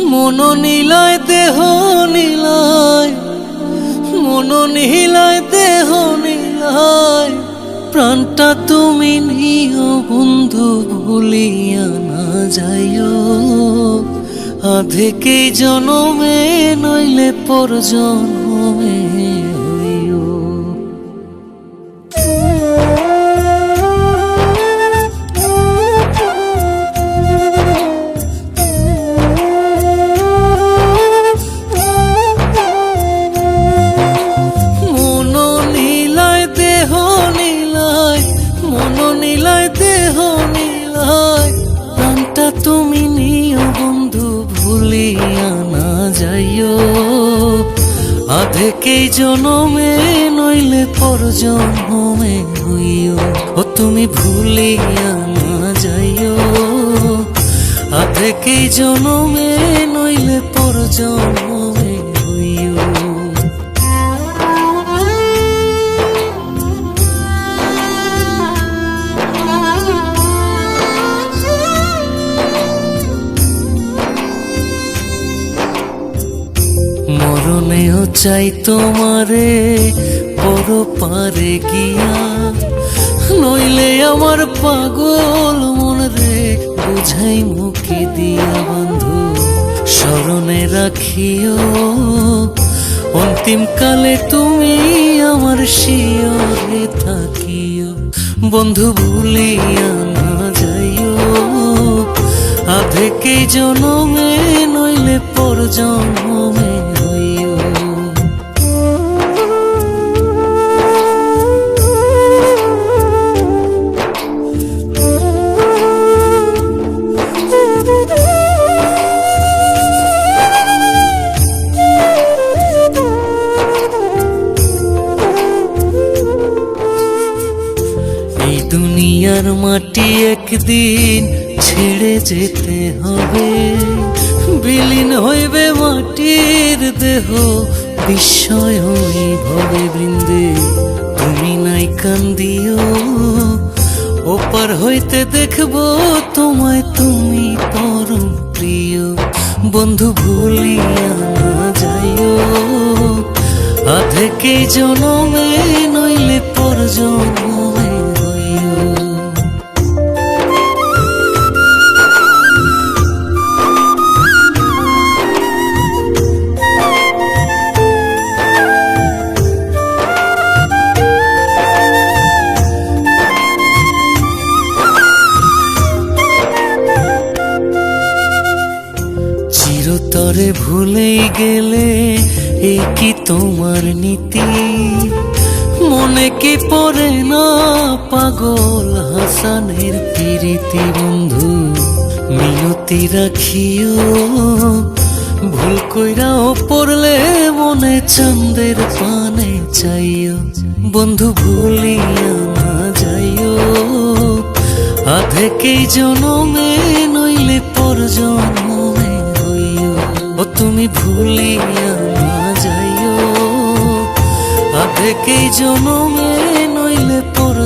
মন নীলায় দেহ নীলায়। মন নীলায় দেহ নীলায়। প্রাণটা তুমি নিও, বন্ধু, ভুলিয়া না যাইও। আধেকে জনমে, নইলে পর জনমে নীলায়, দেহ নীলায়, প্রাণটা তুমি নিও বন্ধু, ভুলিয়া না যাইও। আধেকেই জনমে নইলে পর জন্মে হইও। ও তুমি ভুলিয়া না যাইও। আধেকেই জনমে নইলে পর জন্মে চাই তোমারে পর পারে গিয়া। নইলে আমার পাগল মন রে, বুঝাই মুখে দিয়া বন্ধু, স্মরণে রাখিও। অন্তিম কালে তুমি আমার শিয়রে থাকিও। বন্ধু ভুলিয়া না যাইও। আধেকে জনমে, নইলে পর জন্মে মাটি একদিন ছেড়ে যেতে হবে। বিলীন হইবে মাটির দেহ, বিস্ময় ভবে বৃন্দে। তুমি নাই কান্দিও, ওপার হইতে দেখব তোমায় তুমি পরম প্রিয়। বন্ধু ভুলিয়া না যাইও আধেকে জনমে নইলে পর জনমে রাখিও। ভুল কইরাও পড়লে মনে চান্দের পানে চাইও। বন্ধু ভুলিয়া না যাইও। আধেকেই জনমে নইলে পর জন্মে হইও ও তুমি ভুলিয়া না যাইও। আধেকেই জনমে নইলে পর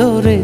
llore.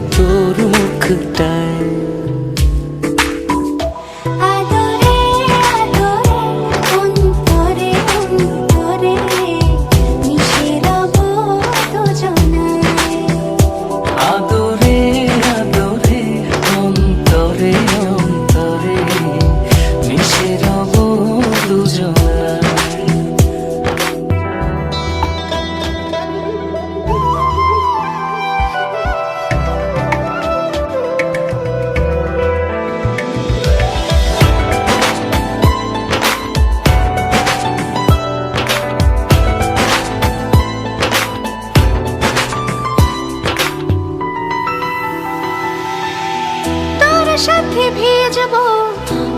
সাথে ভেজব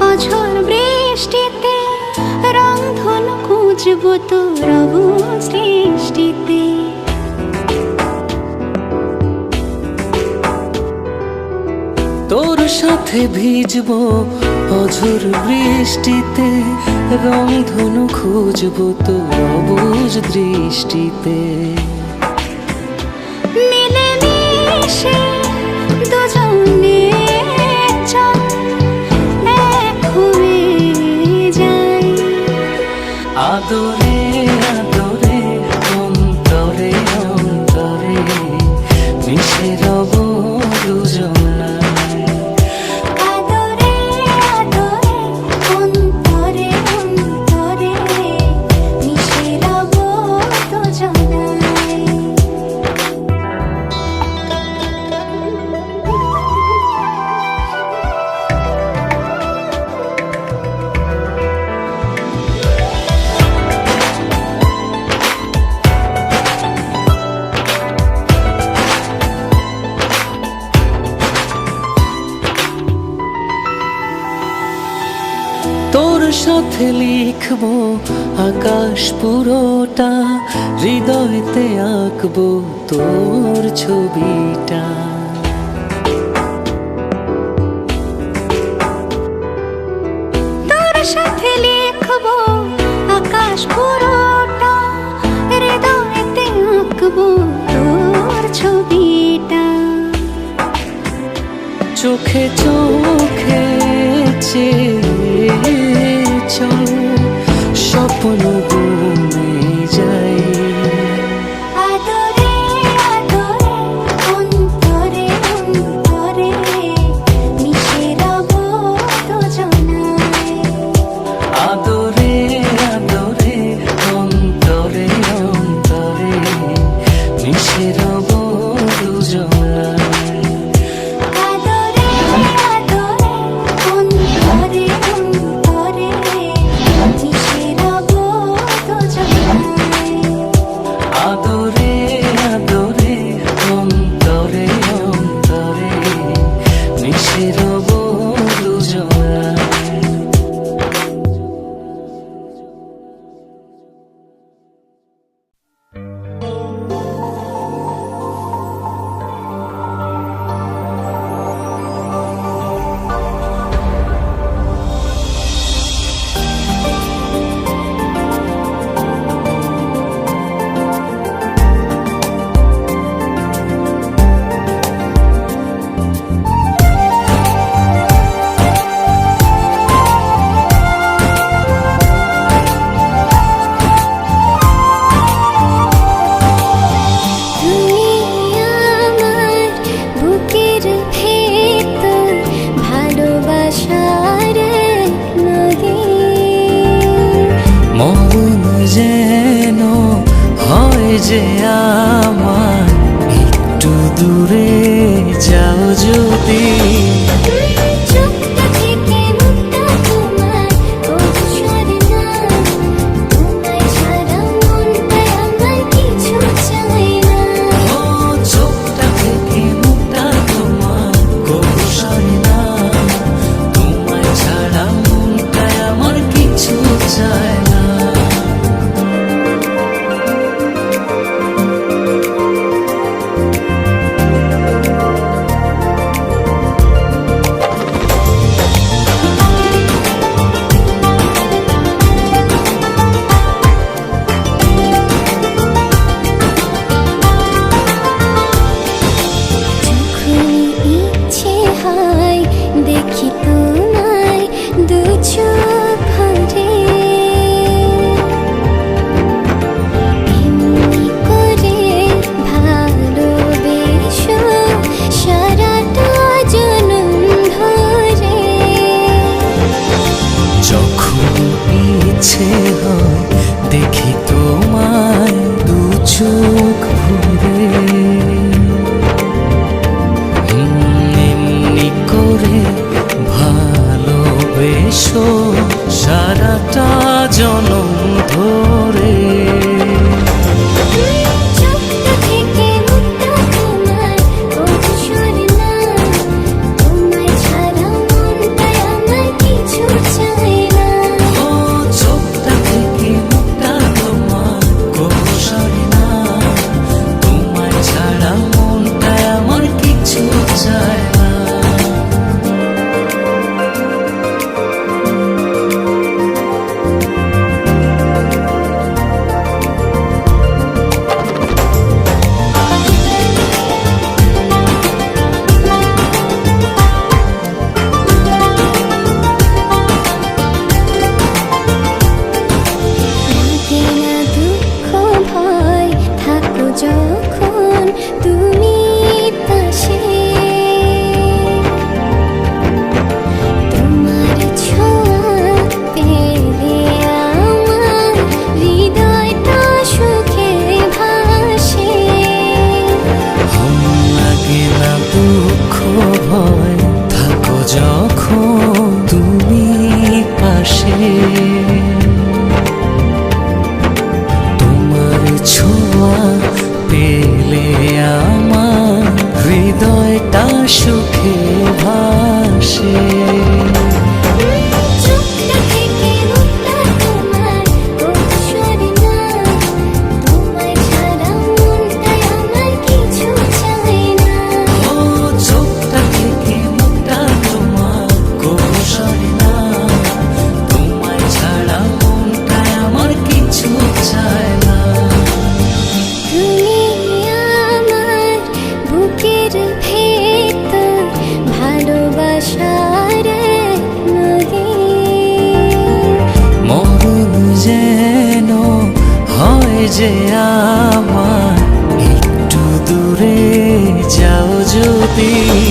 অঝল বৃষ্টিতে রন্ধন খুঁজব তোর সৃষ্টিতে তোর সাথে ভিজব অঝোর বৃষ্টিতে রংধনু খুঁজব তো অবুজ দৃষ্টিতে। মিলে মিশে adoré. আকাশ পুরোটা হৃদয়তে আঁকবো তোর ছবিটা। তোর সাথে আকাশ পুরোটা হৃদয়তে আঁকবো তোর ছবিটা। চোখে চোখে চেয়ে চল। సొప్పులు যে সারাটা জনম ধর আছে যে আমার একটু দূরে যাও যদি।